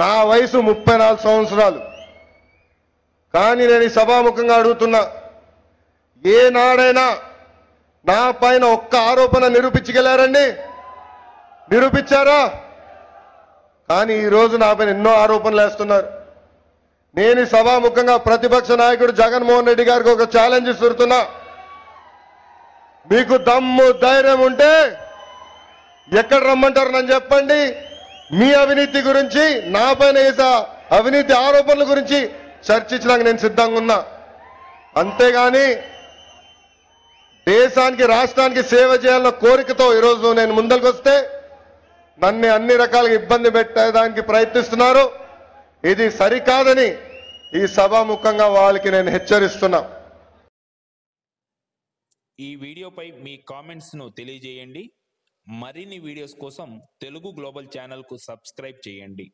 నా వయసు ముప్పై నాలుగు సంవత్సరాలు. కానీ నేను సభాముఖంగా అడుగుతున్నా ఏనాడైనా నా పైన ఒక్క ఆరోపణ నిరూపించగలారండి? నిరూపించారా? కానీ ఈరోజు నా పైన ఎన్నో ఆరోపణలు వేస్తున్నారు. నేను సభాముఖంగా ప్రతిపక్ష నాయకుడు జగన్మోహన్ రెడ్డి గారికి ఒక ఛాలెంజ్ ఇస్తున్నా. మీకు దమ్ము ధైర్యం ఉంటే ఎక్కడ రమ్మంటారు నన్ను చెప్పండి? మీ అవినీతి గురించి నా పైన వేసే అవినీతి ఆరోపణల గురించి చర్చించడానికి నేను సిద్ధంగా ఉన్నా. అంతేగాని దేశానికి రాష్ట్రానికి సేవ చేయాలన్న కోరికతో ఈరోజు నేను ముందరికి వస్తే నన్ను అన్ని రకాలుగా ఇబ్బంది పెట్టేదానికి ప్రయత్నిస్తున్నారు. ఇది సరికాదని ఈ సభాముఖంగా వాళ్ళకి నేను హెచ్చరిస్తున్నా. ఈ వీడియోపై మీ కామెంట్స్ను తెలియజేయండి. మరిన్ని వీడియోస్ కోసం తెలుగు గ్లోబల్ ఛానల్కు సబ్స్క్రైబ్ చేయండి.